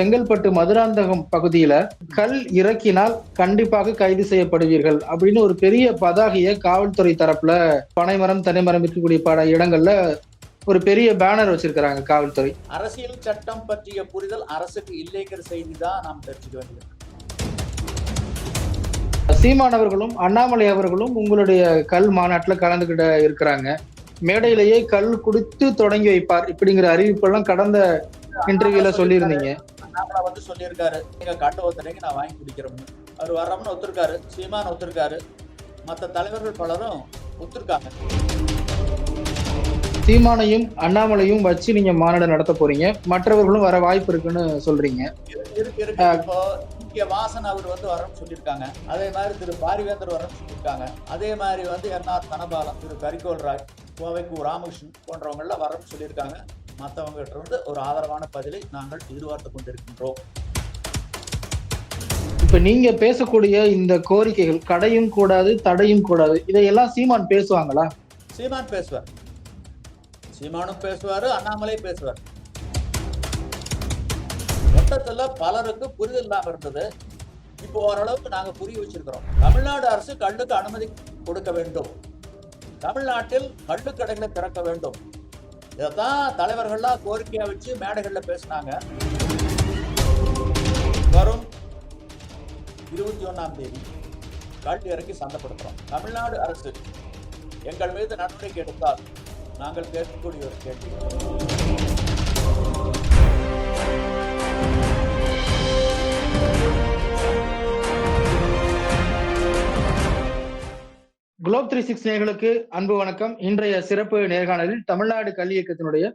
செங்கல்பட்டு மதுராந்தகம் பகுதியில கல் இறக்கினால் கண்டிப்பாக கைது செய்யப்படுவீர்கள் அப்படின்னு ஒரு பெரிய பதாகைய காவல்துறை தரப்புல பனைமரம் தனிமரம் இருக்கக்கூடிய பல இடங்கள்ல ஒரு பெரிய பேனர் வச்சிருக்கிறாங்க காவல்துறை. அரசியல் சட்டம் பற்றிய புரிதல் அரசுக்கு இல்லைங்கிற செய்தி தான் நாம் தெரிஞ்சுக்க வேண்டியது. சீமான் அவர்களும் அண்ணாமலை அவர்களும் உங்களுடைய கல் மாநாட்டுல கலந்துகிட்ட இருக்கிறாங்க. மேடையிலேயே கல் குடித்து தொடங்கி வைப்பார் இப்படிங்கிற அறிவிப்பெல்லாம் கடந்த இன்டர்வியூல சொல்லியிருந்தீங்க. அண்ணாமலை வந்து சொல்லியிருக்காரு. நீங்க கண்டு ஒத்துறீங்க நான் வாங்கி குடிக்கிறோம்னு அவர் வர்றோம்னு ஒத்துருக்காரு. சீமான் ஒத்துருக்காரு. மற்ற தலைவர்கள் பலரும் ஒத்துருக்காங்க. சீமானையும் அண்ணாமலையும் வச்சு நீங்க மாநாடு நடத்த போறீங்க. மற்றவர்களும் வர வாய்ப்பு இருக்குன்னு சொல்றீங்க. இருக்கு, இருக்கு இப்போ வாசன் அவர் வந்து வரணும்னு சொல்லியிருக்காங்க. அதே மாதிரி திரு பாரிவேந்தர் வரணும்னு சொல்லியிருக்காங்க. அதே மாதிரி வந்து என்ஆர் தனபாலம் திரு கரிகோல் ராய் கோவை கு ராமகிருஷ்ணன் போன்றவங்க எல்லாம் வரணும்னு சொல்லியிருக்காங்க. மற்றவங்க கிட்ட இருந்து ஒரு ஆதரவான பதிலை நாங்கள் எதிர்பார்த்து கொண்டிருக்கின்றோம். இப்ப நீங்க பேசக்கூடிய இந்த கோரிக்கைகள் கடையும் கூடாது தடையும் கூடாது இதையெல்லாம் சீமான் பேசுவாங்களா? சீமான் பேசுவார். சீமானும் பேசுவாரு அண்ணாமலை பேசுவார். மொத்தத்துல பலருக்கு புரிதல் இல்லாம இருந்தது. இப்போ ஓரளவுக்கு நாங்க புரிய வச்சிருக்கிறோம். தமிழ்நாடு அரசு கள்ளுக்கு அனுமதி கொடுக்க வேண்டும். தமிழ்நாட்டில் கள்ளு கடைகளை திறக்க வேண்டும். இதைத்தான் தலைவர்கள்லாம் கோரிக்கையா வச்சு மேடைகளில் பேசினாங்க. வரும் இருபத்தி ஒன்றாம் தேதி கல்வி இறக்கி சந்தப்படுத்துகிறோம் தமிழ்நாடு அரசு எங்கள் மீது நடவடிக்கை எடுத்தால் நாங்கள் கேட்கக்கூடிய ஒரு கேள்வி. குளோப் த்ரீ சிக்ஸ் நேர்களுக்கு அன்பு வணக்கம். இன்றைய சிறப்பு நேர்காணலில் தமிழ்நாடு கல்வி இயக்கத்தினுடைய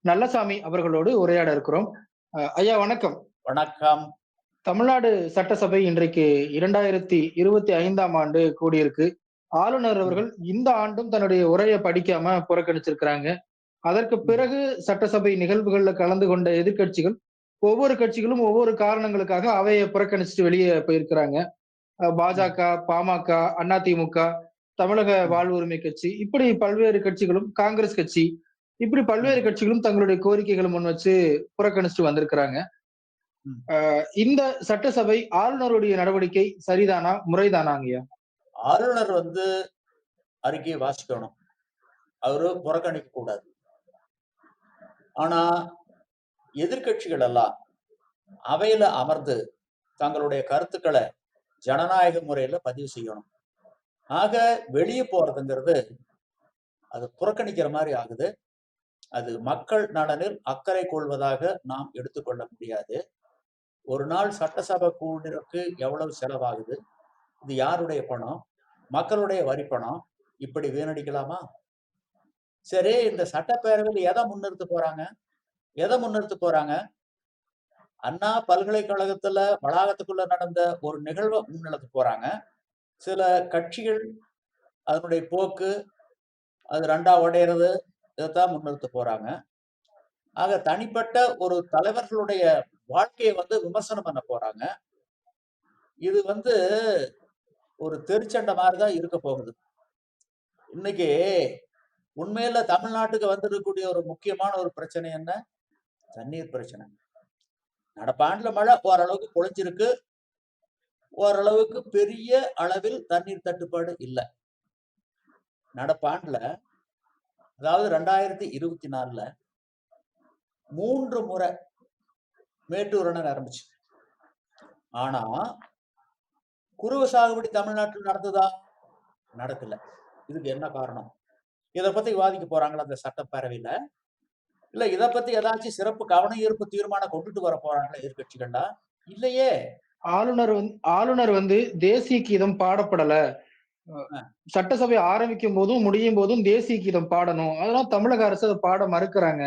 நல்லசாமி அவர்களோடு உரையாட இருக்கிறோம். ஐயா வணக்கம். வணக்கம். தமிழ்நாடு சட்டசபை இன்றைக்கு இரண்டாயிரத்தி இருபத்தி ஐந்தாம் ஆண்டு கூடியிருக்கு. ஆளுநர் அவர்கள் இந்த ஆண்டும் தன்னுடைய உரையை படிக்காம புறக்கணிச்சிருக்கிறாங்க. அதற்கு பிறகு சட்டசபை நிகழ்வுகள்ல கலந்து கொண்ட எதிர்க்கட்சிகள் ஒவ்வொரு கட்சிகளும் ஒவ்வொரு காரணங்களுக்காக அவையை புறக்கணிச்சுட்டு வெளியே போயிருக்கிறாங்க. பாஜக பாமக அதிமுக தமிழக வாழ்வு உரிமை கட்சி இப்படி பல்வேறு கட்சிகளும் காங்கிரஸ் கட்சி இப்படி பல்வேறு கட்சிகளும் தங்களுடைய கோரிக்கைகளை முன் வச்சு புறக்கணிச்சுட்டு வந்திருக்கிறாங்க. இந்த சட்டசபை ஆளுநருடைய நடவடிக்கை சரிதானா முறைதானாங்கய்யா ஆளுநர் வந்து அறிக்கையை வாசிக்கணும். அவரு புறக்கணிக்க கூடாது. ஆனா எதிர்க்கட்சிகள் எல்லாம் அவையில அமர்ந்து தங்களுடைய கருத்துக்களை ஜனநாயக முறையில பதிவு செய்யணும். ஆக வெளியே போறதுங்கிறது அது புறக்கணிக்கிற மாதிரி ஆகுது. அது மக்கள் நலனில் அக்கறை கொள்வதாக நாம் எடுத்துக்கொள்ள முடியாது. ஒரு நாள் சட்டசபை கூடிற்கு எவ்வளவு செலவாகுது? இது யாருடைய பணம்? மக்களுடைய வரி பணம்? இப்படி வீணடிக்கலாமா? சரி இந்த சட்டப்பேரவையில் எதை முன்னிறுத்த போறாங்க? எதை முன்னிறுத்த போறாங்க? அண்ணா பல்கலைக்கழகத்துல வளாகத்துக்குள்ள நடந்த ஒரு நிகழ்வை முன்னெடுத்து போறாங்க. சில கட்சிகள் அதனுடைய போக்கு அது ரெண்டா உடையிறது இதைத்தான் முன்னிறுத்த போறாங்க. ஆக தனிப்பட்ட ஒரு தலைவர்களுடைய வாழ்க்கையை வந்து விமர்சனம் பண்ண போறாங்க. இது வந்து ஒரு தெருச்சண்டை மாதிரி தான் இருக்க போகுது. இன்னைக்கு உண்மையில தமிழ்நாட்டுக்கு வந்திருக்கக்கூடிய ஒரு முக்கியமான ஒரு பிரச்சனை என்ன? தண்ணீர் பிரச்சனை. நடப்பாண்டுல மழை ஓரளவுக்கு பொழிஞ்சிருக்கு. ஓரளவுக்கு பெரிய அளவில் தண்ணீர் தட்டுப்பாடு இல்லை. நடப்பாண்டுல அதாவது ரெண்டாயிரத்தி இருபத்தி நாலுல மூன்று முறை மேட்டூர் அணை ஆரம்பிச்சு. ஆனா குருவ சாகுபடி தமிழ்நாட்டில் நடந்ததா? நடக்கல. இதுக்கு என்ன காரணம்? இதை பத்தி விவாதிக்க போறாங்களா அந்த சட்டப்பேரவையில? இல்ல இதை பத்தி ஏதாச்சும் சிறப்பு கவன ஈர்ப்பு தீர்மானம் கொண்டுட்டு வர போறாங்களா எதிர்கட்சிகள்லாம் இல்லையே. ஆளுநர் வந்து ஆளுநர் வந்து தேசிய கீதம் பாடப்படல. சட்டசபை ஆரம்பிக்கும் போதும் முடியும் போதும் தேசிய கீதம் பாடணும். அதெல்லாம் தமிழக அரசு அதை பாட மறுக்கிறாங்க.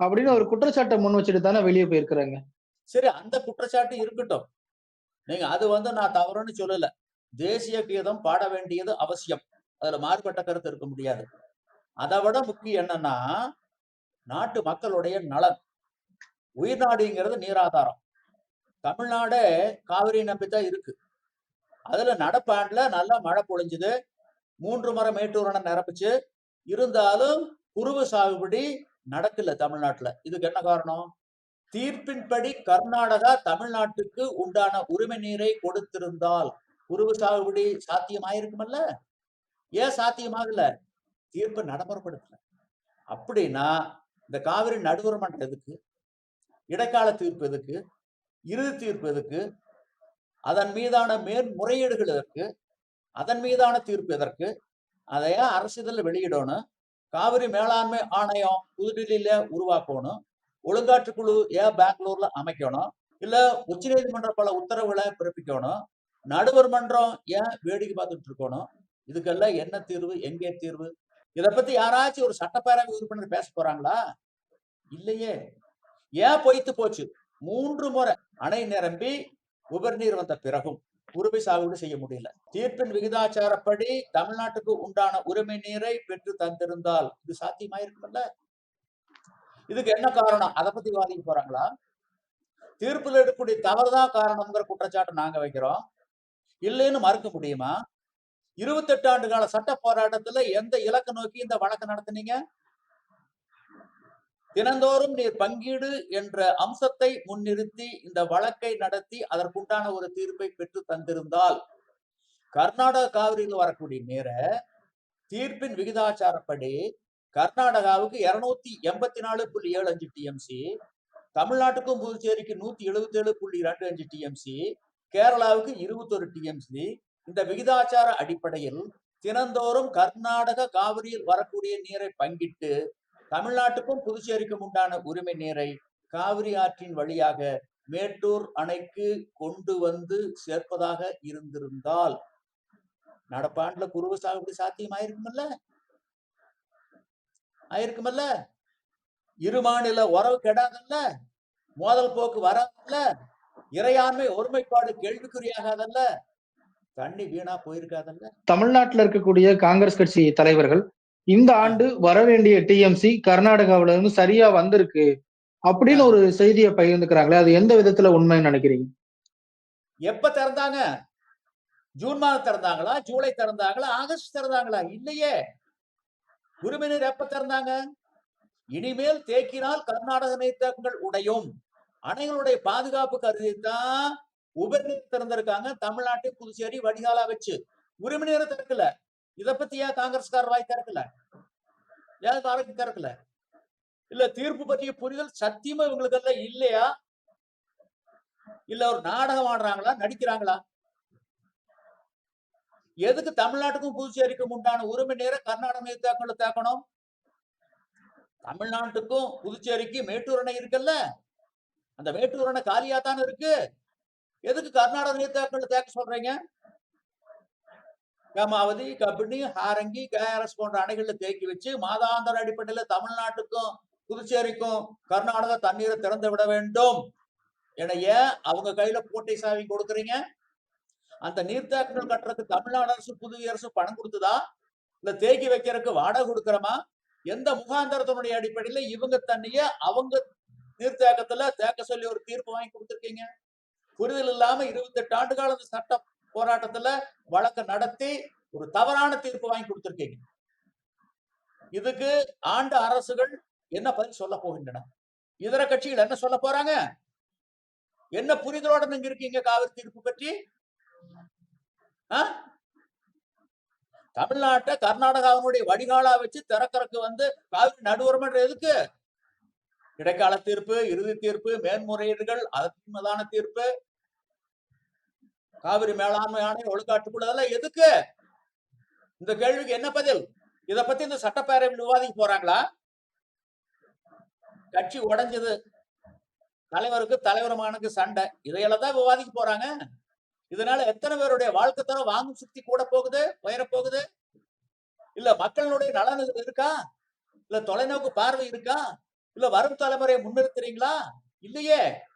அப்படின்னு ஒரு குற்றச்சாட்டை முன் வச்சுட்டு தானே வெளியே போயிருக்கிறாங்க. சரி அந்த குற்றச்சாட்டு இருக்கட்டும். நீங்க அது வந்து நான் தவறுன்னு சொல்லல. தேசிய கீதம் பாட வேண்டியது அவசியம். அதுல மாறுபட்ட கருத்து இருக்க முடியாது. அதை விட முக்கியம் என்னன்னா நாட்டு மக்களுடைய நலன். உயிர்நாடிங்கிறது நீராதாரம். தமிழ்நாடே காவிரி நம்பித்தான் இருக்கு. அதுல நடப்பாண்டுல நல்லா மழை பொழிஞ்சுது. மூன்று முறை மேட்டூர் நிரப்பிச்சு. நிரம்பிச்சு இருந்தாலும் குருவு சாகுபடி நடக்கல தமிழ்நாட்டுல. இதுக்கு என்ன காரணம்? தீர்ப்பின்படி கர்நாடகா தமிழ்நாட்டுக்கு உண்டான உரிமை நீரை கொடுத்திருந்தால் குருவு சாகுபடி சாத்தியமாயிருக்குமல்ல? ஏன் சாத்தியமாகல? தீர்ப்பு நடைமுறைப்படுத்தல. அப்படின்னா இந்த காவிரி நடுவர் மன்றம் எதுக்கு? இடைக்கால தீர்ப்பு எதுக்கு? இறுதி தீர்ப்பு எதுக்கு அதன் மீதான மேன்முறையீடுகள் எதற்கு? அதன் மீதான தீர்ப்பு எதற்கு? அதையா அரசிதழ் வெளியிடணும். காவிரி மேலாண்மை ஆணையம் புதுடில்லியில உருவாக்கணும். ஒழுங்காற்று குழு ஏன் பெங்களூர்ல அமைக்கணும்? இல்ல உச்சநீதிமன்ற பல உத்தரவுகளை பிறப்பிக்கணும். நடுவர் மன்றம் ஏன் வேடிக்கை பார்த்துட்டு இருக்கணும்? இதுக்கெல்லாம் என்ன தீர்வு? எங்கே தீர்வு? இத பத்தி யாராச்சும் ஒரு சட்டப்பேரவை உறுப்பினர் பேச போறாங்களா? இல்லையே. ஏன் பொய்த்து போச்சு? மூன்று முறை அணை நிரம்பி உபர்நீர் வந்த பிறகும் உரிமை சாகுபடி செய்ய முடியல. தீர்ப்பின் விகிதாச்சாரப்படி தமிழ்நாட்டுக்கு உண்டான உரிமை நீரை பெற்று தந்திருந்தால் இது சாத்தியமாயிருக்கும்ல? இதுக்கு என்ன காரணம்? அதை பத்தி வாதிக்க போறாங்களா? தீர்ப்பில் எடுக்கக்கூடிய தவறுதான் காரணம்ங்கிற குற்றச்சாட்டு நாங்க வைக்கிறோம். இல்லைன்னு மறுக்க முடியுமா? இருபத்தெட்டு ஆண்டு கால சட்ட போராட்டத்துல எந்த இலக்கு நோக்கி இந்த வழக்கு நடத்துனீங்க? தினந்தோறும் நீர் பங்கீடு என்ற அம்சத்தை முன்னிறுத்தி இந்த வழக்கை நடத்தி அதற்குண்டான ஒரு தீர்ப்பை பெற்று தந்திருந்தால் கர்நாடக காவிரியில் வரக்கூடிய நீரை தீர்ப்பின் விகிதாச்சாரப்படி கர்நாடகாவுக்கு இருநூத்தி எண்பத்தி நாலு புள்ளி ஏழு அஞ்சு டிஎம்சி தமிழ்நாட்டுக்கும் புதுச்சேரிக்கு நூத்தி எழுபத்தி ஏழு புள்ளி ரெண்டு அஞ்சு டிஎம்சி கேரளாவுக்கு இருபத்தொரு டிஎம்சி இந்த விகிதாச்சார அடிப்படையில் தினந்தோறும் கர்நாடக காவிரியில் வரக்கூடிய நீரை பங்கிட்டு தமிழ்நாட்டுக்கும் புதுச்சேரிக்கும் உண்டான உரிமை நீரை காவிரி ஆற்றின் வழியாக மேட்டூர் அணைக்கு கொண்டு வந்து சேர்ப்பதாக இருந்திருந்தால் நடப்பாண்டுல குருவ சாகுபடி சாத்தியம் ஆயிருக்குமல்ல? ஆயிருக்குமல்ல? இரு மாநில உறவு கெடாதல்ல? மோதல் போக்கு வராதல்ல? இறையாண்மை ஒருமைப்பாடு கேள்விக்குறியாகாதல்ல? தண்ணி வீணா போயிருக்காதல்ல? தமிழ்நாட்டுல இருக்கக்கூடிய காங்கிரஸ் கட்சி தலைவர்கள் இந்த ஆண்டு வர வேண்டிய டிஎம்சி கர்நாடகாவில இருந்து சரியா வந்திருக்கு அப்படின்னு ஒரு செய்தியை பகிர்ந்துக்கிறாங்களே அது எந்த விதத்துல உண்மைன்னு நினைக்கிறீங்க? எப்ப திறந்தாங்க? ஜூன் மாதம் திறந்தாங்களா? ஜூலை திறந்தாங்களா? ஆகஸ்ட் திறந்தாங்களா? இல்லையே. உரிமையினர் எப்ப திறந்தாங்க? இனிமேல் தேக்கினால் கர்நாடக நீர்த்தங்கள் உடையும். அணைகளுடைய பாதுகாப்பு கருதித்தான் உபரிநீர் திறந்திருக்காங்க. தமிழ்நாட்டை புதுச்சேரி வடிகாலா வச்சு. உரிமைநீரை திறக்கல. இத பத்தி ஏன் காங்கிரஸ்கார் வாய் திறக்கல? ஏன் காரக்கு திறக்கல? இல்ல தீர்ப்பு பற்றிய புரிதல் சத்தியமா இவங்களுக்கு எல்லாம் இல்லையா? இல்ல ஒரு நாடகம் ஆடுறாங்களா? நடிக்கிறாங்களா? எதுக்கு தமிழ்நாட்டுக்கும் புதுச்சேரிக்கும் உண்டான உரிமை நேர கர்நாடக தேக்கங்களை தேக்கணும் தமிழ்நாட்டுக்கும் புதுச்சேரிக்கும் மேட்டூர் அணை இருக்குல்ல? அந்த மேட்டூர் அணை காலியா தானே இருக்கு? எதுக்கு கர்நாடக நீர் தேக்கங்களை தேக்க சொல்றீங்க? காமாவதி கபினி ஹாரங்கி கேஆர்எஸ் போன்ற அணைகளில் தேக்கி வச்சு மாதாந்தர அடிப்படையில தமிழ்நாட்டுக்கும் புதுச்சேரிக்கும் கர்நாடகா தண்ணீரை திறந்து விட வேண்டும். என ஏன் அவங்க கையில போட்டை சாவி கொடுக்குறீங்க? அந்த நீர்த்தேக்கங்கள் கட்டுறதுக்கு தமிழ்நாடு அரசு புதுவை அரசு பணம் கொடுத்ததா? இல்ல தேக்கி வைக்கிறதுக்கு வாடகை கொடுக்கறமா? எந்த முகாந்தரத்தினுடைய அடிப்படையில இவங்க தண்ணிய அவங்க நீர்த்தேக்கத்துல தேக்க சொல்லி ஒரு தீர்ப்பு வாங்கி கொடுத்துருக்கீங்க? புரிதல் இல்லாம இருபத்தெட்டு ஆண்டு கால சட்டம் போராட்டத்துல வழக்கு நடத்தி ஒரு தவறான தீர்ப்பு வாங்கி கொடுத்திருக்கீங்க. இதுக்கு ஆண்டு அரசுகள் என்ன பதில் சொல்ல போகின்றன? இதர கட்சிகள் என்ன சொல்ல போறாங்க? என்ன புரிதலோட நீங்க இருக்கீங்க காவிரி தீர்ப்பு பற்றி? தமிழ்நாட்டை கர்நாடகாவினுடைய வடிகாலா வச்சு திறக்கறக்கு வந்து காவிரி நடுவரமன்ற எதுக்கு? இடைக்கால தீர்ப்பு இறுதி தீர்ப்பு மேன்முறையீடுகள் அதன் மீதான தீர்ப்பு காவிரி மேலாண்மை ஆணையம் ஒழுக்காட்டுக்குள்ள அதெல்லாம் எதுக்கு? இந்த கேள்விக்கு என்ன பதில்? இத பத்தி இந்த சட்டப்பேரவையில் விவாதிக்க போறாங்களா? கட்சி உடஞ்சது. தலைவருக்கு தலைவருமானுக்கு சண்டை. இதையெல்லாம் தான் விவாதிக்க போறாங்க. இதனால எத்தனை பேருடைய வாழ்க்கை தரம் வாங்கும் சக்தி கூட போகுது உயர போகுது? இல்ல மக்களுடைய நலன் இருக்கா? இல்ல தொலைநோக்கு பார்வை இருக்கா? இல்ல வரும் தலைமுறையை முன்னிறுத்துறீங்களா? இல்லையே.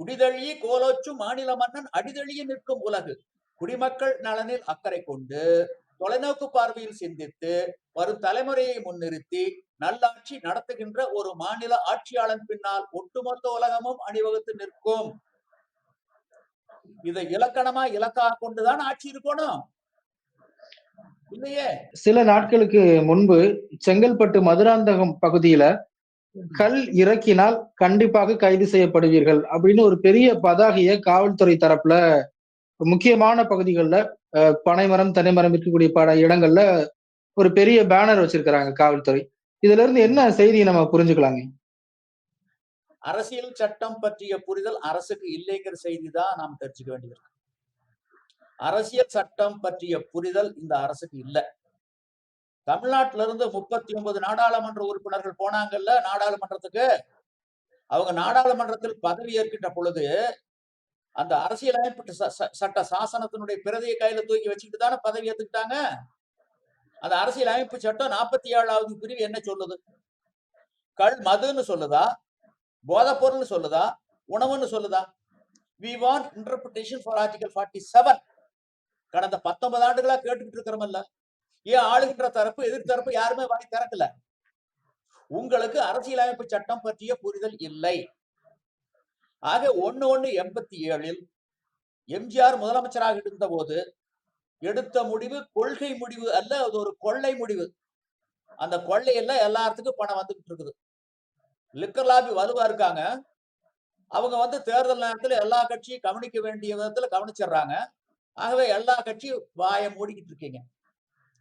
குடிதழியே கோலோச்சும் மாநில மன்னன் அடிதழியே நிற்கும் உலகு. குடிமக்கள் நலனில் அக்கறை கொண்டு தொலைநோக்கு பார்வையில் சிந்தித்து வரும் தலைமுறையை முன்னிறுத்தி நல்லாட்சி நடத்துகின்ற ஒரு மாநில ஆட்சியாளன் பின்னால் ஒட்டுமொத்த உலகமும் அணிவகுத்து நிற்கும். இதை இலக்கணமா இலக்காக கொண்டுதான் ஆட்சி இருக்கணும். இல்லையே? சில நாட்களுக்கு முன்பு செங்கல்பட்டு மதுராந்தகம் பகுதியில கல் இறக்கினால் கண்டிப்பாக கைது செய்யப்படுவீர்கள் அப்படின்னு ஒரு பெரிய பதாகைய காவல்துறை தரப்புல முக்கியமான பகுதிகளில் பனைமரம் தனிமரம் இருக்கக்கூடிய பல இடங்கள்ல ஒரு பெரிய பேனர் வச்சிருக்கிறாங்க காவல்துறை. இதுல இருந்து என்ன செய்தியை நம்ம புரிஞ்சுக்கலாங்க? அரசியல் சட்டம் பற்றிய புரிதல் அரசுக்கு இல்லைங்கிற செய்தி தான் நாம் தெரிஞ்சுக்க வேண்டியிருக்கு அரசியல் சட்டம் பற்றிய புரிதல் இந்த அரசுக்கு இல்லை. தமிழ்நாட்டில இருந்து முப்பத்தி ஒன்பது நாடாளுமன்ற உறுப்பினர்கள் போனாங்கல்ல நாடாளுமன்றத்துக்கு? அவங்க நாடாளுமன்றத்தில் பதவி ஏற்கின்ற பொழுது அந்த அரசியலமைப்பு ச- ச- சட்ட சாசனத்தினுடைய பிரதியை கையில தூக்கி வச்சுக்கிட்டு தானே பதவி ஏத்துக்கிட்டாங்க? அந்த அரசியல் அமைப்பு சட்டம் நாற்பத்தி ஏழாவது பிரிவு என்ன சொல்லுது? கள் மதுன்னு சொல்லுதா? போதைப்பொருள்னு சொல்லுதா? உணவுன்னு சொல்லுதா? We want interpretation for article forty seven கடந்த பத்தொன்பது ஆண்டுகளா கேட்டுக்கிட்டு இருக்கிறோம்ல ஏன் ஆளுகின்ற தரப்பு எதிர்த்தரப்பு யாருமே வாய் திறக்கல. உங்களுக்கு அரசியலமைப்பு சட்டம் பற்றிய புரிதல் இல்லை. ஆக ஒண்ணு ஒண்ணு எண்பத்தி ஏழில் எம்ஜிஆர் முதலமைச்சராக இருந்த போது எடுத்த முடிவு கொள்கை முடிவு அல்ல அது ஒரு கொள்ளை முடிவு. அந்த கொள்ளையில எல்லாத்துக்கும் பணம் வந்துகிட்டு இருக்குது. லிக்கர் லாபி வலுவா இருக்காங்க. அவங்க வந்து தேர்தல் நேரத்துல எல்லா கட்சியும் கவனிக்க வேண்டிய விதத்துல கவனிச்சிடுறாங்க. ஆகவே எல்லா கட்சியும் வாய மூடிக்கிட்டு இருக்கீங்க.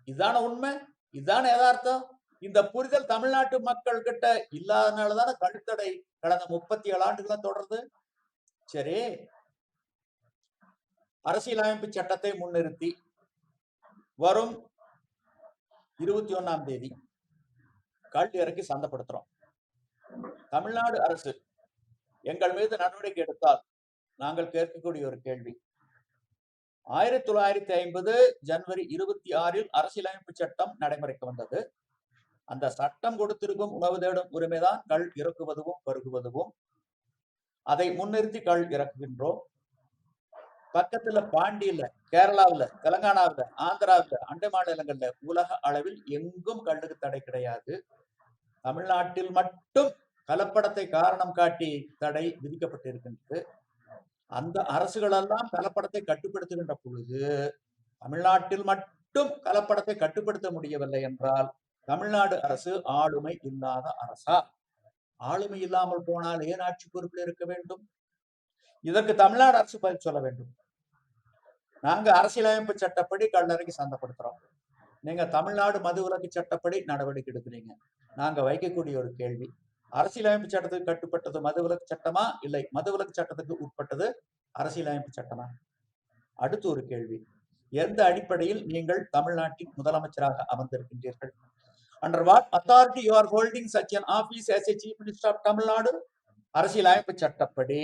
இதான உண்மை? இதான யதார்த்தம்? இந்த புரிதல் தமிழ்நாட்டு மக்கள் கிட்ட இல்லாதனாலதான கழுத்தடை கடந்த முப்பத்தி ஏழு ஆண்டுகளா தொடருது? சரி. அரசியலமைப்பு சட்டத்தை முன்னிறுத்தி வரும் இருபத்தி ஒண்ணாம் தேதி கல் இறக்கி சந்தப்படுத்துறோம். தமிழ்நாடு அரசு எங்கள் மீது நடவடிக்கை எடுத்தால் நாங்கள் கேட்கக்கூடிய ஒரு கேள்வி. ஆயிரத்தி தொள்ளாயிரத்தி ஐம்பது ஜனவரி இருபத்தி ஆறில் அரசியலமைப்பு சட்டம் நடைமுறைக்கு வந்தது. அந்த சட்டம் கொடுத்திருக்கும் உணவு தேடும் உரிமைதான் கள் இறக்குவதும் பருகுவதும் அதை முன்னிறுத்தி கள் இறக்குகின்றோம். பக்கத்துல பாண்டியில கேரளாவில தெலங்கானாவுல ஆந்திராவில அண்டை மாநிலங்கள்ல உலக அளவில் எங்கும் கல்லுக்கு தடை கிடையாது. தமிழ்நாட்டில் மட்டும் கலப்படத்தை காரணம் காட்டி தடை விதிக்கப்பட்டிருக்கின்றது. அந்த அரசுகளெல்லாம் கலப்படத்தை கட்டுப்படுத்துகின்ற பொழுது தமிழ்நாட்டில் மட்டும் கலப்படத்தை கட்டுப்படுத்த முடியவில்லை என்றால் தமிழ்நாடு அரசு ஆளுமை இல்லாத அரசா? ஆளுமை இல்லாமல் போனால் ஏன் ஆட்சி பொறுப்பில் இருக்க வேண்டும்? இதற்கு தமிழ்நாடு அரசு பதில் சொல்ல வேண்டும். நாங்க அரசியலமைப்பு சட்டப்படி கல்லறைக்கு சந்தப்படுத்துறோம். நீங்க தமிழ்நாடு மது விலக்கு சட்டப்படி நடவடிக்கை எடுக்கிறீங்க. நாங்க வைக்கக்கூடிய ஒரு கேள்வி. அரசியலமைப்பு சட்டத்துக்கு கட்டுப்பட்டது மதுவிலக்கு சட்டமா? இல்லை. மதுவிலக்கு சட்டத்துக்கு உட்பட்டது அரசியலமைப்பு சட்டமா? அடுத்து ஒரு கேள்வி. எந்த அடிப்படையில் நீங்கள் தமிழ்நாட்டின் முதலமைச்சராக அமர்ந்திருக்கின்றீர்கள்? Under what authority you are holding such an office as a chief minister of Tamil Nadu. அரசியலமைப்பு சட்டப்படி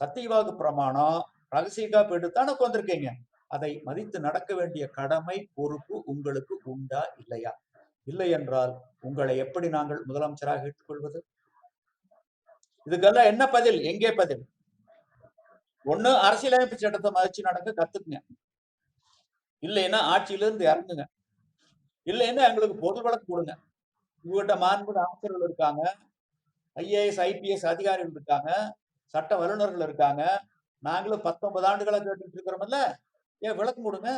சத்தியவாக்கு பிரமாணம் ரகசியக்கா காப்பு எடுத்தானே உட்காந்துருக்கீங்க அதை மதித்து நடக்க வேண்டிய கடமை பொறுப்பு உங்களுக்கு உண்டா இல்லையா? இல்லை என்றால் உங்களை எப்படி நாங்கள் முதலமைச்சராக ஏற்றுக்கொள்வது? இதுக்கெல்லாம் என்ன பதில்? எங்கே பதில்? ஒண்ணு அரசியலமைப்பு சட்டத்தை மதிச்சு நடக்க கத்துக்குங்க. இல்லைன்னா ஆட்சியிலிருந்து இறங்குங்க. இல்லைன்னா எங்களுக்கு பொது வழக்கு கொடுங்க. உங்ககிட்ட மாண்புமிகு அமைச்சர்கள் இருக்காங்க. ஐஏஎஸ் ஐபிஎஸ் அதிகாரிகள் இருக்காங்க. சட்ட வல்லுநர்கள் இருக்காங்க. நாங்களும் பத்தொன்பது ஆண்டுகளா கேட்டுட்டு இருக்கிறோம்ல. ஏன் விளக்கு கொடுங்க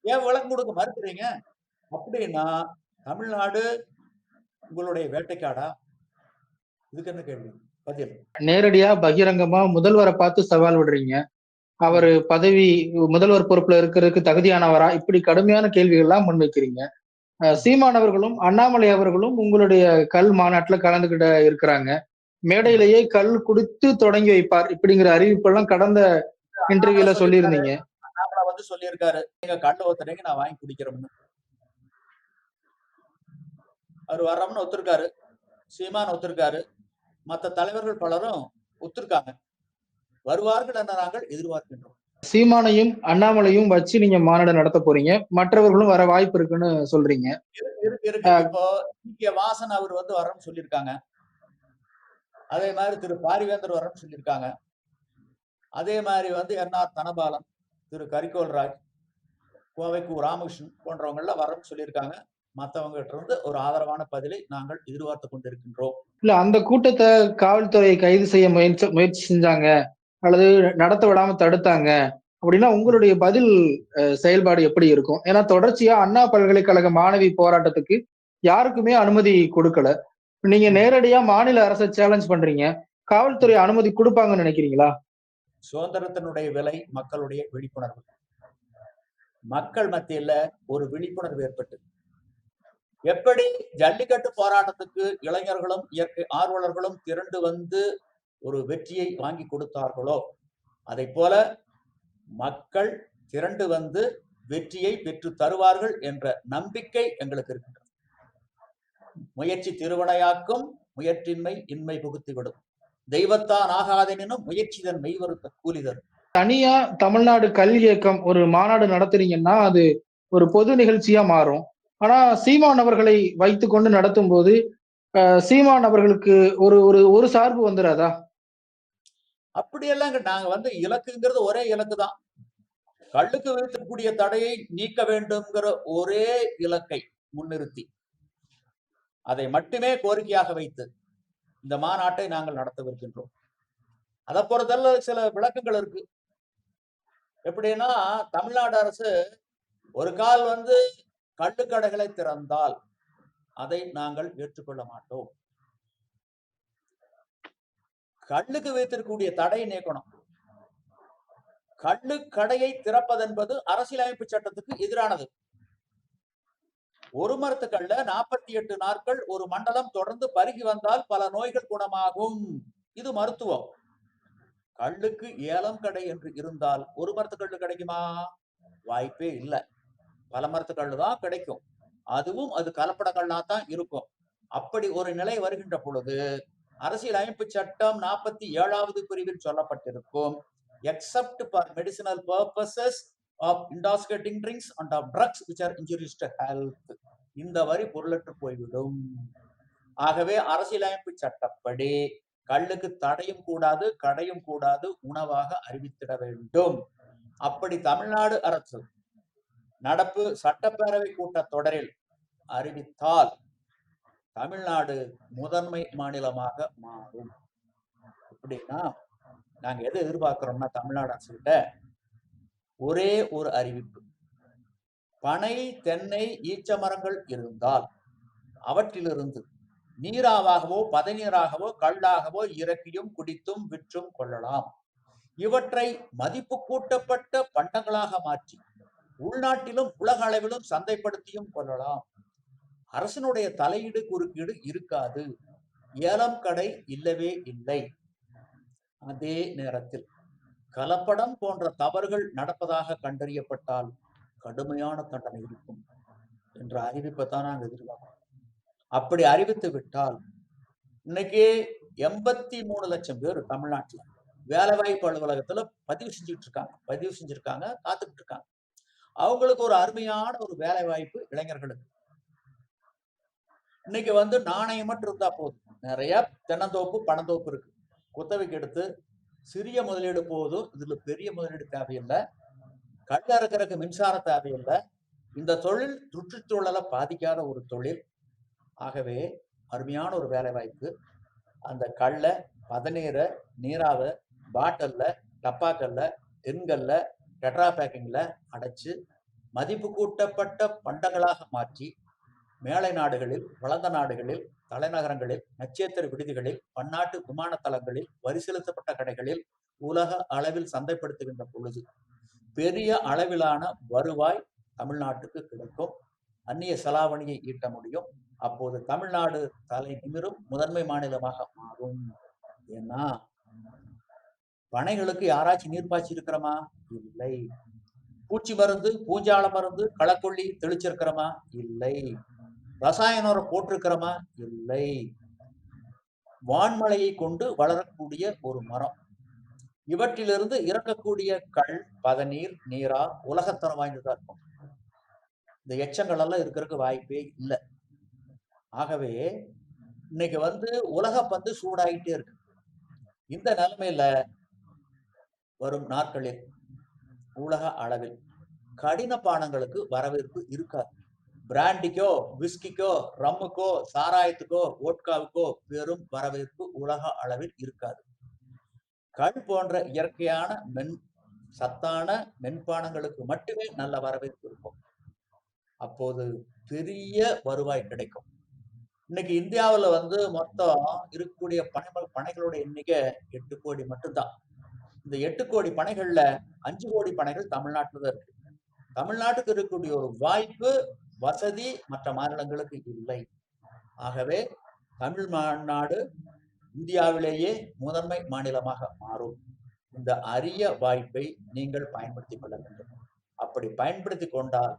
ஏன் விளக்கு கொடுக்க மறுக்கிறீங்க? அப்படின்னா தமிழ்நாடு உங்களுடைய வேட்டைக்காடா? இதுக்கு என்ன கேள்வி? நேரடியா பகிரங்கமா முதல்வரை பார்த்து சவால் விடுறீங்க. அவரு பதவி முதல்வர் பொறுப்புல இருக்கிறதுக்கு தகுதியானவரா? இப்படி கடுமையான கேள்விகள்லாம் முன்வைக்கிறீங்க. சீமான் அவர்களும் அண்ணாமலை அவர்களும் உங்களுடைய கல் மாநாட்டுல கலந்துகிட்ட இருக்கிறாங்க. மேடையிலேயே கல் குடித்து தொடங்கி வைப்பார் இப்படிங்கிற அறிவிப்பெல்லாம் கடந்த இன்டர்வியூல சொல்லியிருந்தீங்க. அண்ணாமலை வந்து சொல்லியிருக்காரு. நீங்க கண்ணு ஒத்துறீங்க நான் வாங்கி குடிக்கிறோம்னு அவர் வர்றோம்னு ஒத்துருக்காரு. சீமான் ஒத்துருக்காரு. மத்த தலைவர்கள் பலரும் ஒத்துருக்காங்க. வருவார்கள் என நாங்கள் எதிர்பார்க்கின்றோம். சீமானையும் அண்ணாமலையும் வச்சு நீங்க மாநாடு நடத்த போறீங்க. மற்றவர்களும் வர வாய்ப்பு இருக்குன்னு சொல்றீங்க. இருக்கு இருக்கு இப்போ வாசன் அவர் வந்து வரோம்னு சொல்லியிருக்காங்க. அதே மாதிரி திரு. பாரிவேந்தர் வரோம்னு சொல்லியிருக்காங்க. அதே மாதிரி வந்து என்ஆர் தனபாலன் திரு. கரிகோல் ராஜ் கோவை கு ராமகிருஷ்ணன் போன்றவங்க எல்லாம் வரோம்னு சொல்லியிருக்காங்க. மற்றவங்க கிட்ட இருந்து ஒரு ஆதரவான பதிலை நாங்கள் எதிர்பார்த்து கொண்டிருக்கின்றோம். இல்ல அந்த கூட்டத்தை காவல்துறை கைது செய்ய முயற்சி முயற்சி செஞ்சாங்க. அல்லது நடத்த விடாம தடுத்தாங்க. அப்படின்னா உங்களுடைய பதில் செயல்பாடு எப்படி இருக்கும்? ஏன்னா தொடர்ச்சியா அண்ணா பல்கலைக்கழக மாணவி போராட்டத்துக்கு யாருக்குமே அனுமதி கொடுக்கல. நீங்க நேரடியா மாநில அரசை சேலஞ்ச் பண்றீங்க. காவல்துறை அனுமதி கொடுப்பாங்கன்னு நினைக்கிறீங்களா? சுதந்திரத்தினுடைய விலை மக்களுடைய விழிப்புணர்வு. மக்கள் மத்தியில ஒரு விழிப்புணர்வு ஏற்பட்டு எப்படி ஜல்லிக்கட்டு போராட்டத்துக்கு இளைஞர்களும் இயற்கை ஆர்வலர்களும் திரண்டு வந்து ஒரு வெற்றியை வாங்கி கொடுத்தார்களோ? அதை போல மக்கள் திரண்டு வந்து வெற்றியை பெற்று தருவார்கள் என்ற நம்பிக்கை எங்களுக்கு இருக்கின்றது. முயற்சி திருவினையாக்கும் முயற்சின்மை இன்மை புகுத்திவிடும். தெய்வத்தான் ஆகாதெனினும் முயற்சி தன் மெய்வருத்த கூலி தனியா தமிழ்நாடு கல்வி இயக்கம் ஒரு மாநாடு நடத்துறீங்கன்னா அது ஒரு பொது நிகழ்ச்சியா மாறும். ஆனா சீமான் அவர்களை வைத்துக்கொண்டு நடத்தும் போது அஹ், சீமான் அவர்களுக்கு ஒரு ஒரு ஒரு சார்பு வந்துடாதா அப்படியெல்லாம் நாங்க வந்து இலக்குங்கிறது ஒரே இலக்கு தான். கள்ளுக்கு விதிக்கக்கூடிய தடையை நீக்க வேண்டும்ங்கிற ஒரே இலக்கை முன்னிறுத்தி அதை மட்டுமே கோரிக்கையாக வைத்து இந்த மாநாட்டை நாங்கள் நடத்தவிருக்கின்றோம். அதை பொறுத்தல்ல சில விளக்கங்கள் இருக்கு. எப்படின்னா தமிழ்நாடு அரசு ஒரு கால் வந்து கள்ளுக்கடைகளை திறந்தால் அதை நாங்கள் ஏற்றுக்கொள்ள மாட்டோம். கள்ளுக்கு வைத்திருக்கக்கூடிய தடையை நீக்கணும் கள்ளு கடையை திறப்பதென்பது அரசியலமைப்பு சட்டத்துக்கு எதிரானது. ஒரு மரத்துக்கல்ல நாற்பத்தி எட்டு நாட்கள் ஒரு மண்டலம் தொடர்ந்து பருகி வந்தால் பல நோய்கள் குணமாகும். இது மருத்துவம். கள்ளுக்கு ஏலம் கடை என்று இருந்தால் ஒரு மரத்துக்கல்லு கிடைக்குமா? வாய்ப்பே இல்லை. பலமரத்துக்கள் தான் கிடைக்கும். அதுவும் அது கலப்பட கல்லா தான் இருக்கும். அப்படி ஒரு நிலை வருகின்ற பொழுது அரசியல் அமைப்பு சட்டம் நாற்பத்தி ஏழாவது பிரிவில் சொல்லப்பட்டிருக்கும். Except for medicinal purposes of intoxicating drinks and of drugs which are injurious health இந்த வரி பொருளற்று போய்விடும். ஆகவே அரசியலமைப்பு சட்டப்படி கல்லுக்கு தடையும் கூடாது கடையும் கூடாது உணவாக அறிவித்திட வேண்டும். அப்படி தமிழ்நாடு அரசு நடப்பு சட்டப்பேரவை கூட்டத்தொடரில் அறிவித்தால் தமிழ்நாடு முதன்மை மாநிலமாக மாறும். அப்படின்னா நாங்க எதை எதிர்பார்க்கிறோம்னா தமிழ்நாடு அரசுகிட்ட ஒரே ஒரு அறிவிப்பு. பனை தென்னை ஈச்ச மரங்கள் இருந்தால் அவற்றிலிருந்து நீராவாகவோ பதநீராகவோ கல்லாகவோ இறக்கியும் குடித்தும் விற்றும் கொள்ளலாம். இவற்றை மதிப்பு கூட்டப்பட்ட பண்டங்களாக மாற்றி உள்நாட்டிலும் உலக அளவிலும் சந்தைப்படுத்தியும் கொள்ளலாம். அரசனுடைய தலையீடு குறுக்கீடு இருக்காது. ஏலம் கடை இல்லவே இல்லை. அதே நேரத்தில் கலப்படம் போன்ற தவறுகள் நடப்பதாக கண்டறியப்பட்டால் கடுமையான தண்டனை இருக்கும் என்ற அறிவிப்பை தான் நாங்கள் எதிர்பார்க்கிறோம். அப்படி அறிவித்து விட்டால் இன்னைக்கு எண்பத்தி மூணு லட்சம் பேர் தமிழ்நாட்டில் வேலைவாய்ப்பு அலுவலகத்துல பதிவு செஞ்சுட்டு இருக்காங்க. பதிவு செஞ்சிருக்காங்க காத்துக்கிட்டு இருக்காங்க. அவங்களுக்கு ஒரு அருமையான ஒரு வேலை வாய்ப்பு இளைஞர்களுக்கு. இன்னைக்கு வந்து நாணயம் மட்டும் இருந்தா போதும். நிறைய தென்னந்தோப்பு பணந்தோப்பு இருக்கு. குத்தகைக்கு எடுத்து சிறிய முதலீடு போதும். இதுல பெரிய முதலீடு தேவையில்லை. கல் இருக்கிறதுக்கு மின்சாரம் தேவையில்லை. இந்த தொழில் சுற்றுச்சூழலை பாதிக்காத ஒரு தொழில். ஆகவே அருமையான ஒரு வேலை வாய்ப்பு அந்த கல்லை பதநீரை நீராவை பாட்டல்ல டப்பாக்கல்ல தென்கல்ல டெட்ரா பேக்கிங்கில் அடைச்சு மதிப்பு கூட்டப்பட்ட பண்டங்களாக மாற்றி மேலை நாடுகளில் வளர்ந்த நாடுகளில் தலைநகரங்களில் நட்சத்திர விடுதிகளில் பன்னாட்டு விமான தளங்களில் வரி செலுத்தப்பட்ட கடைகளில் உலக அளவில் சந்தைப்படுத்துகின்ற பொழுது பெரிய அளவிலான வருவாய் தமிழ்நாட்டுக்கு கிடைக்கும். அந்நிய செலாவணியை ஈட்ட முடியும். அப்போது தமிழ்நாடு தலை நிமிரும் முதன்மை மாநிலமாக மாறும். ஏன்னா பனைகளுக்கு யாராச்சும் நீர் பாய்ச்சி இருக்கிறோமா? இல்லை. பூச்சி மருந்து பூஞ்சால மருந்து களக்கொல்லி தெளிச்சிருக்கிறோமா? இல்லை. ரசாயன உரம் போட்டிருக்கிறோமா? இல்லை. வான்மலையை கொண்டு வளரக்கூடிய ஒரு மரம். இவற்றிலிருந்து இறக்கக்கூடிய கல் பதநீர் நீரா உலகத்தரம் வாய்ந்ததா இருக்கும். இந்த எச்சங்கள் எல்லாம் இருக்கிறதுக்கு வாய்ப்பே இல்லை. ஆகவே இன்னைக்கு வந்து உலக பந்து சூடாயிட்டே இருக்கு. இந்த நிலைமையில வரும் நாட்களில் உலக அளவில். கடின பானங்களுக்கு வரவேற்பு இருக்காது. பிராண்டிக்கோ விஸ்கிக்கோ ரம்முக்கோ சாராயத்துக்கோ ஓட்காவுக்கோ பெரும் வரவேற்பு உலக அளவில் இருக்காது. கண் போன்ற இயற்கையான மென் சத்தான மென்பானங்களுக்கு மட்டுமே நல்ல வரவேற்பு இருக்கும். அப்போது பெரிய வருவாய் கிடைக்கும். இன்னைக்கு இந்தியாவில் வந்து மொத்தம் இருக்கக்கூடிய பனை பனைகளோட எண்ணிக்கை எட்டு கோடி மட்டும்தான். இந்த எட்டு கோடி பனைகள்ல அஞ்சு கோடி பனைகள் தமிழ்நாட்டில் தான் இருக்கு. தமிழ்நாட்டுக்கு இருக்கக்கூடிய ஒரு வாய்ப்பு வசதி மற்ற மாநிலங்களுக்கு இல்லை. ஆகவே தமிழ் மாநாடு இந்தியாவிலேயே முதன்மை மாநிலமாக மாறும். இந்த அரிய வாய்ப்பை நீங்கள் பயன்படுத்திக் கொள்ள வேண்டும். அப்படி பயன்படுத்தி கொண்டால்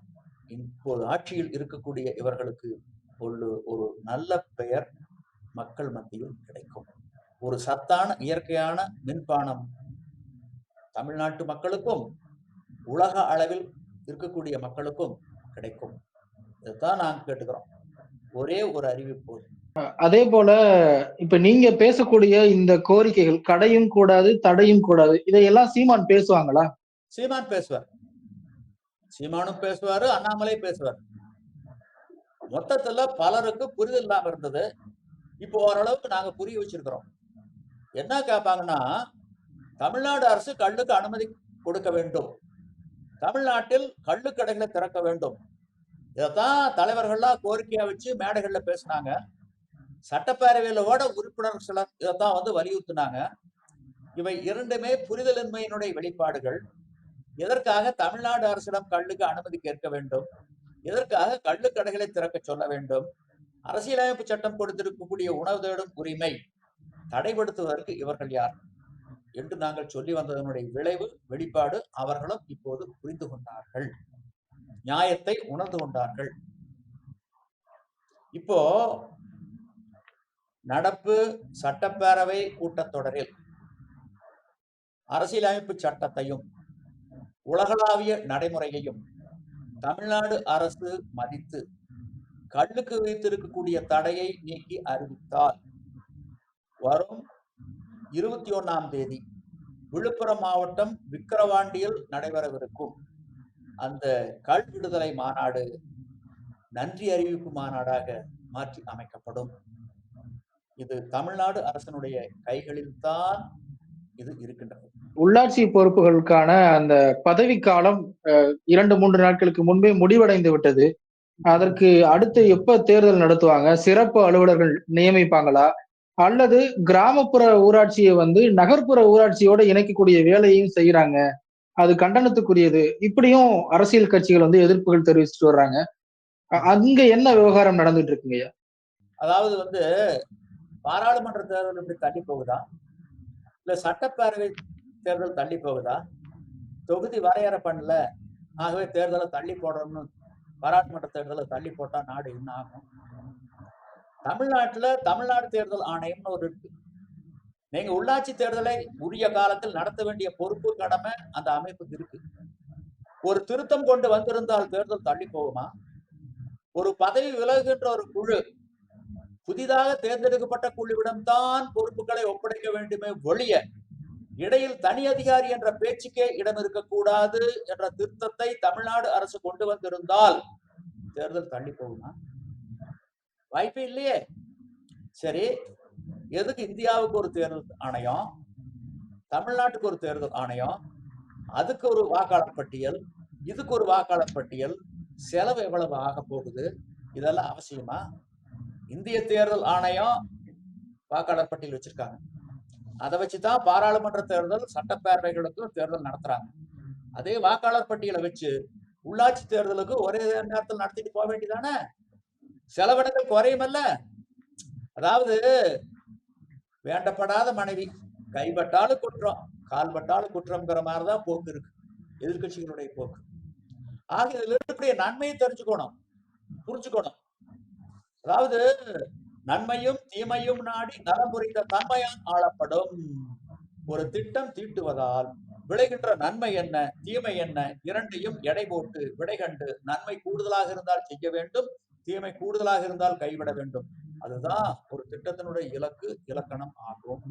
இப்போது ஆட்சியில் இருக்கக்கூடிய இவர்களுக்கு ஒரு ஒரு நல்ல பெயர் மக்கள் மத்தியில் கிடைக்கும். ஒரு சத்தான இயற்கையான மின்பானம் தமிழ்நாட்டு மக்களுக்கும் உலக அளவில் இருக்கக்கூடிய மக்களுக்கும் கிடைக்கும். இதைத்தான் நாங்க கேட்டுக்கிறோம். ஒரே ஒரு அறிவிப்பு அதே போல இப்ப நீங்க பேசக்கூடிய இந்த கோரிக்கைகள் கடையும் கூடாது தடையும் கூடாது இதையெல்லாம் சீமான் பேசுவாங்களா? சீமான் பேசுவார். சீமானும் பேசுவாரு அண்ணாமலை பேசுவார். மொத்தத்துல பலருக்கு புரிதல் இல்லாம இருந்தது. இப்போ ஓரளவுக்கு நாங்க புரிய வச்சிருக்கிறோம். என்ன கேட்பாங்கன்னா தமிழ்நாடு அரசு கள்ளுக்கு அனுமதி கொடுக்க வேண்டும். தமிழ்நாட்டில் கள்ளு கடைகளை திறக்க வேண்டும். இதைத்தான் தலைவர்கள்லாம் கோரிக்கையா வச்சு மேடைகள்ல பேசினாங்க. சட்டப்பேரவையிலோட உறுப்பினர் சிலர் இதைத்தான் வந்து வலியுறுத்தினாங்க. இவை இரண்டுமே புரிதலின்மையினுடைய வெளிப்பாடுகள். எதற்காக தமிழ்நாடு அரசிடம் கள்ளுக்கு அனுமதி கேட்க வேண்டும்? எதற்காக கள்ளு கடைகளை திறக்க சொல்ல வேண்டும்? அரசியலமைப்பு சட்டம் கொடுத்திருக்கக்கூடிய உணவு தேடும் உரிமை தடைப்படுத்துவதற்கு இவர்கள் யார்? என்று நாங்கள் சொல்லி வந்ததனுடைய விளைவு வெளிப்பாடு அவர்களும் இப்போது புரிந்து கொண்டார்கள். நியாயத்தை உணர்ந்து கொண்டார்கள். இப்போ நடப்பு சட்டப்பேரவை கூட்டத்தொடரில் அரசியலமைப்பு சட்டத்தையும் உலகளாவிய நடைமுறையையும் தமிழ்நாடு அரசு மதித்து கல்லுக்கு வைத்திருக்கக்கூடிய தடையை நீக்கி அறிவித்தால் வரும் இருபத்தி ஒன்னாம் தேதி விழுப்புரம் மாவட்டம் விக்கிரவாண்டியில் நடைபெறவிருக்கும் அந்த கல் விடுதலை மாநாடு நன்றி அறிவிப்பு மாநாடாக மாற்றி அமைக்கப்படும். இது தமிழ்நாடு அரசனுடைய கைகளில் தான் இது இருக்கின்றது. உள்ளாட்சி பொறுப்புகளுக்கான அந்த பதவிக்காலம் இரண்டு மூன்று நாட்களுக்கு முன்பே முடிவடைந்து விட்டது. அதற்கு அடுத்து எப்ப தேர்தல் நடத்துவாங்க? சிறப்பு அலுவலர்கள் நியமிப்பாங்களா? அல்லது கிராமப்புற ஊராட்சியை வந்து நகர்ப்புற ஊராட்சியோட இணைக்கக்கூடிய வேலையும் செய்யறாங்க அது கண்டனத்துக்குரியது. இப்படியும் அரசியல் கட்சிகள் வந்து எதிர்ப்புகள் தெரிவிச்சுட்டு வர்றாங்க. அங்க என்ன விவகாரம் நடந்துட்டு இருக்குங்கய்யா அதாவது வந்து பாராளுமன்ற தேர்தல் இப்படி தள்ளி போகுதா? இல்ல சட்டப்பேரவை தேர்தல் தள்ளி போகுதா? தொகுதி வரையறை பண்ணல. ஆகவே தேர்தலை தள்ளி போடணும்னு பாராளுமன்ற தேர்தலை தள்ளி போட்டா நாடு என்ன ஆகும்? தமிழ்நாட்டுல தமிழ்நாடு தேர்தல் ஆணையம்னு ஒரு இருக்கு. நீங்க உள்ளாட்சி தேர்தலை உரிய காலத்தில் நடத்த வேண்டிய பொறுப்பு கடமை அந்த அமைப்புக்கு இருக்கு. ஒரு திருத்தம் கொண்டு வந்திருந்தால் தேர்தல் தள்ளி போகுமா? ஒரு பதவி விலகுகின்ற ஒரு குழு புதிதாக தேர்ந்தெடுக்கப்பட்ட குழுவிடம் தான் பொறுப்புகளை ஒப்படைக்க வேண்டுமே ஒழிய இடையில் தனி அதிகாரி என்ற பேச்சுக்கே இடம் இருக்கக்கூடாது என்ற திருத்தத்தை தமிழ்நாடு அரசு கொண்டு வந்திருந்தால் தேர்தல் தள்ளி போகுமா? வாய்ப்பு இல்லையே. சரி எதுக்கு இந்தியாவுக்கு ஒரு தேர்தல் ஆணையம்? தமிழ்நாட்டுக்கு ஒரு தேர்தல் ஆணையம். அதுக்கு ஒரு வாக்காளர் பட்டியல். இதுக்கு ஒரு வாக்காளர் பட்டியல். செலவு எவ்வளவு ஆக போகுது? இதெல்லாம் அவசியமா? இந்திய தேர்தல் ஆணையம் வாக்காளர் பட்டியல் வச்சிருக்காங்க. அதை வச்சுதான் பாராளுமன்ற தேர்தல் சட்டப்பேரவைகளுக்கும் தேர்தல் நடத்துறாங்க. அதே வாக்காளர் பட்டியலை வச்சு உள்ளாட்சி தேர்தலுக்கு ஒரே நேரத்தில் நடத்திட்டு போக வேண்டியதானே? செலவினங்கள் குறையுமல்ல. அதாவது வேண்டப்படாத மனைவி கைப்பட்டாலும் குற்றம் கால்பட்டாலும் குற்றம்ங்கிற மாதிரிதான் போக்கு இருக்கு. எதிர்கட்சிகளுடைய போக்கு. ஆக இதுல இருக்கக்கூடிய நன்மையை தெரிஞ்சுக்கணும் புரிஞ்சுக்கணும். அதாவது நன்மையும் தீமையும் நாடி நலம் புரிந்த தன்மையால் ஆளப்படும் ஒரு திட்டம் தீட்டுவதால் விளைகின்ற நன்மை என்ன தீமை என்ன இரண்டையும் எடை போட்டு விடை கண்டு நன்மை கூடுதலாக இருந்தால் செய்ய வேண்டும். தீமை கூடுதலாக இருந்தால் கைவிட வேண்டும். அதுதான் ஒரு திட்டத்தினுடைய இலக்கு இலக்கணம் ஆகும்.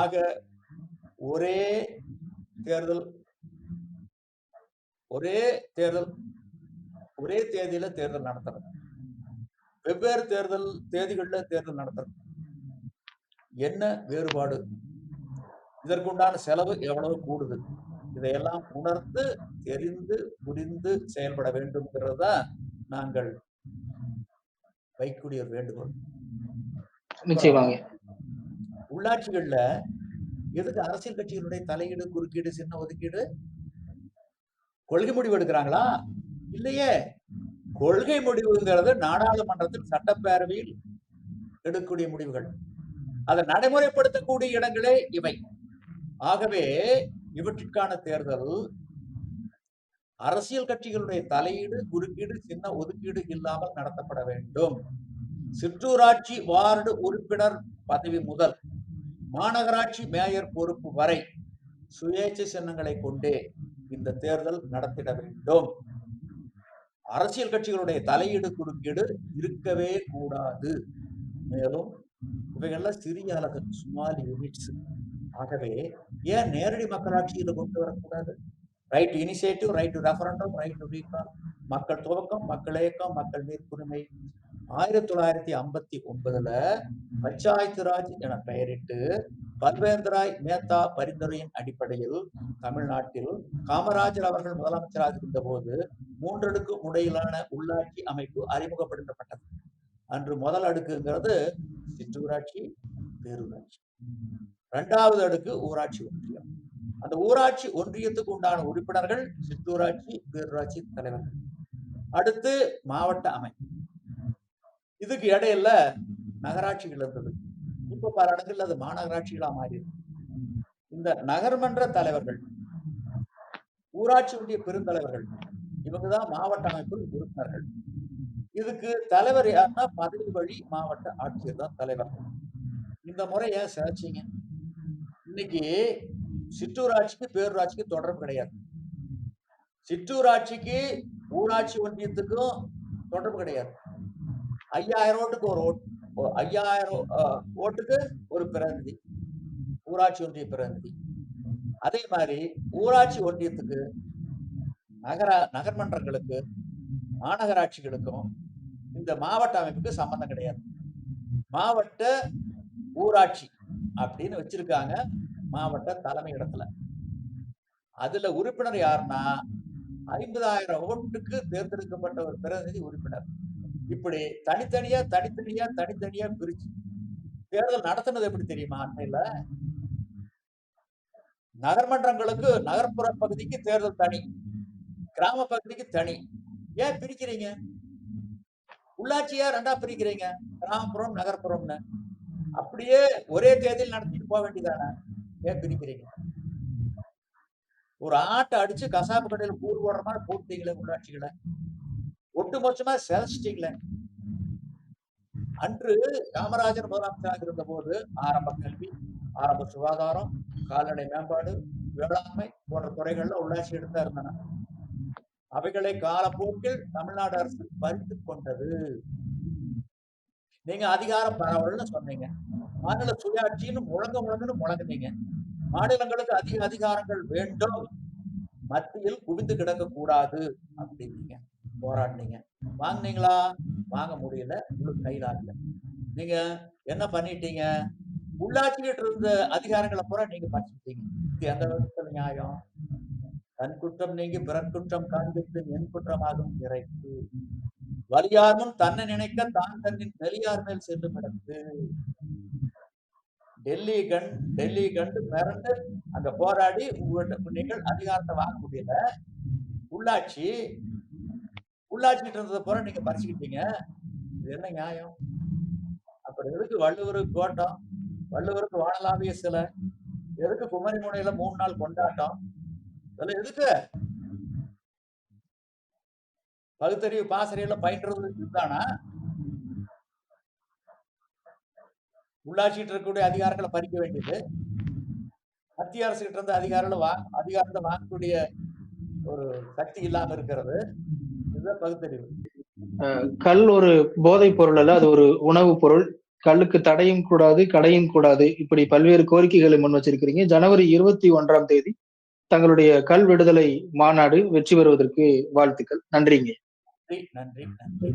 ஆக ஒரே தேர்தல் ஒரே தேர்தல் ஒரே தேதியில தேர்தல் நடத்துறது வெவ்வேறு தேர்தல் தேதிகள்ல தேர்தல் நடத்துறது என்ன வேறுபாடு? இதற்குண்டான செலவு எவ்வளவு கூடுது? இதையெல்லாம் உணர்ந்து தெரிந்து புரிந்து செயல்பட வேண்டும்ங்கிறத நாங்கள் வைக்கக்கூடிய ஒரு வேண்டுகோள். நிச்சயமாங்க உள்ளாட்சிகள்ல எதுக்கு அரசியல் கட்சிகளுடைய தலையீடு குறுக்கீடு சின்ன ஒதுக்கீடு? கொள்கை முடிவு எடுக்கிறாங்களா? இல்லையே. கொள்கை முடிவுங்கிறது நாடாளுமன்றத்தில் சட்டப்பேரவையில் எடுக்கக்கூடிய முடிவுகள். அதை நடைமுறைப்படுத்தக்கூடிய இடங்களே இவை. ஆகவே இவற்றிற்கான தேர்தல் அரசியல் கட்சிகளுடைய தலையீடு குறுக்கீடு சின்ன ஒதுக்கீடு இல்லாமல் நடத்தப்பட வேண்டும். சிற்றூராட்சி வார்டு உறுப்பினர் பதவி முதல் மாநகராட்சி மேயர் பொறுப்பு வரை சுயேட்சை சின்னங்களை கொண்டே இந்த தேர்தல் நடத்திட வேண்டும். அரசியல் கட்சிகளுடைய தலையீடு குறுக்கீடு இருக்கவே கூடாது. மேலும் இவைகள்லாம் சிறிய அளவு ஸ்மால் யூனிட்ஸ் ஆகவே ஏன் நேரடி மக்களாட்சியில் கொண்டு வரக்கூடாது? Right initiative right referendum right recall மக்கள் துவக்கம் மக்கள் இயக்கம் மக்கள் நீர்க்குரிமை ஆயிரத்தி தொள்ளாயிரத்தி ஐம்பத்தி ஒன்பதுல பஞ்சாயத்து ராஜ் என பெயரிட்டு பல்வேந்திராய் மேத்தா பரிந்துரையின் அடிப்படையில் தமிழ்நாட்டில் காமராஜர் அவர்கள் முதலமைச்சராக இருந்தபோது மூன்றடுக்கு முறையிலான உள்ளாட்சி அமைப்பு அறிமுகப்படுத்தப்பட்டது. அன்று முதல் அடுக்குங்கிறது சிற்றூராட்சி பேரூராட்சி. இரண்டாவது அடுக்கு ஊராட்சி ஒன்றியம். அந்த ஊராட்சி ஒன்றியத்துக்கு உண்டான உறுப்பினர்கள் சிற்றூராட்சி பேரூராட்சி தலைவர்கள் அடுத்து மாவட்ட அமைப்பு. இதுக்கு இடையில நகராட்சிகள் இருந்தது. இப்ப பல இடங்கள்ல அது மாநகராட்சிகளா மாறி இந்த நகர்மன்ற தலைவர்கள் ஊராட்சி ஒன்றிய பெருந்தலைவர்கள் இவங்கதான் மாவட்ட அமைப்பில் உறுப்பினர்கள். இதுக்கு தலைவர் யாருன்னா பதவி வழி மாவட்ட ஆட்சியர் தான் தலைவர். இந்த முறை ஏன் சேர்ச்சிங்க இன்னைக்கு சிற்றூராட்சிக்கு பேரூராட்சிக்கு தொடர்பு கிடையாது. சிற்றூராட்சிக்கு ஊராட்சி ஒன்றியத்துக்கும் தொடர்பு கிடையாது. ஐயாயிரம் ஓட்டுக்கு ஒரு ஓட்டு ஓ- ஐயாயிரம் ஓட்டுக்கு ஒரு பிரதிநிதி ஊராட்சி ஒன்றிய பிரதிநிதி. அதே மாதிரி ஊராட்சி ஒன்றியத்துக்கு நகர நகர்மன்றங்களுக்கு மாநகராட்சிகளுக்கும் இந்த மாவட்ட அமைப்புக்கு சம்பந்தம் கிடையாது. மாவட்ட ஊராட்சி அப்படின்னு வச்சிருக்காங்க. மாவட்ட தலைமை இடத்துல. அதுல உறுப்பினர் யாருன்னா ஐம்பதாயிரம் ஓட்டுக்கு தேர்ந்தெடுக்கப்பட்ட ஒரு பிரதிநிதி உறுப்பினர். இப்படி தனித்தனியா தனித்தனியா தனித்தனியா பிரிச்சு தேர்தல் நடத்தினது எப்படி தெரியுமா அண்மையில? நகர்மன்றங்களுக்கு நகர்ப்புற பகுதிக்கு தேர்தல் தனி கிராம பகுதிக்கு தனி. ஏன் பிரிக்கிறீங்க? உள்ளாட்சியா ரெண்டா பிரிக்கிறீங்க கிராமப்புறம் நகர்ப்புறம்னு. அப்படியே ஒரே தேதியில் நடத்திட்டு போக வேண்டியதானே? ஏன் பிரிக்கிறீங்க? ஒரு ஆட்டை அடிச்சு கசாப்பு கடையில் கூறு போடுற மாதிரி போட்டீங்களே உள்ளாட்சிகளை. ஒட்டுமொத்தமா செலச்சிட்டீங்களே. அன்று காமராஜர் முதலமைச்சராக இருந்த போது ஆரம்ப கல்வி ஆரம்ப சுகாதாரம் கால்நடை மேம்பாடு வேளாண்மை போன்ற துறைகள்ல உள்ளாட்சி எடுத்தா இருந்தன. அவைகளை காலப்போக்கில் தமிழ்நாடு அரசு பறித்து கொண்டது. நீங்க அதிகாரம் பரவல்னு சொன்னீங்க. மாநில சுயாட்சின்னு முழங்க முழங்கன்னு முழங்குனீங்க. மாநிலங்களுக்கு அதிக அதிகாரங்கள் வேண்டும். மத்தியில் குவிந்து கிடக்க கூடாது அப்படின்னீங்க. போராடினீங்க. வாங்குனீங்களா? வாங்க முடியல. உங்களுக்கு கையில நீங்க என்ன பண்ணிட்டீங்க? உள்ளாட்சிக்கிட்டு இருந்த அதிகாரங்களை பூரா நீங்க பறிச்சுட்டீங்க இது எந்த விதத்துல நியாயம்? தன் குற்றம் நீங்கி பிறர் குற்றம் காண்பித்து என் குற்றமாகும் இறைக்கு வலியார் முன் தன்னை நினைக்க தான் தன்னின் வெளியார் மேல் சென்று இடத்து டெல்லி கண் டெல்லி கண்டு மிரண்டு அங்க போராடி உங்கள்கிட்ட நீங்கள் அதிகாரத்தை வாங்க முடியல. உள்ளாட்சி உள்ளாட்சிட்டு இருந்ததை போற நீங்க பறிச்சுக்கிட்டீங்க. இது என்ன நியாயம்? அப்புறம் எதுக்கு வள்ளுவருக்கு கோட்டம் வள்ளுவருக்கு வானலாவிய சிலை. எதுக்கு குமரி முனையில மூணு நாள் கொண்டாட்டம்? இதெல்லாம் எதுக்கு? பகுத்தறிவு பாசறையில பயின்றது இதுதானா? உள்ளாட்சிட்டு இருக்கக்கூடிய அதிகாரங்களை பறிக்க வேண்டியது. மத்திய அரசு கிட்ட இருந்த அதிகாரங்களை வா அதிகாரத்தை வாங்கக்கூடிய ஒரு சக்தி இல்லாம இருக்கிறது. இதுதான் பகுத்தறிவு. கல் ஒரு போதைப் பொருள் அல்ல அது ஒரு உணவுப் பொருள். கல்லுக்கு தடையும் கூடாது கடையும் கூடாது. இப்படி பல்வேறு கோரிக்கைகளை முன் வச்சிருக்கிறீங்க. ஜனவரி இருபத்தி ஒன்றாம் தேதி தங்களுடைய கல் விடுதலை மாநாடு வெற்றி பெறுவதற்கு வாழ்த்துக்கள். நன்றிங்க. நன்றி நன்றி நன்றி.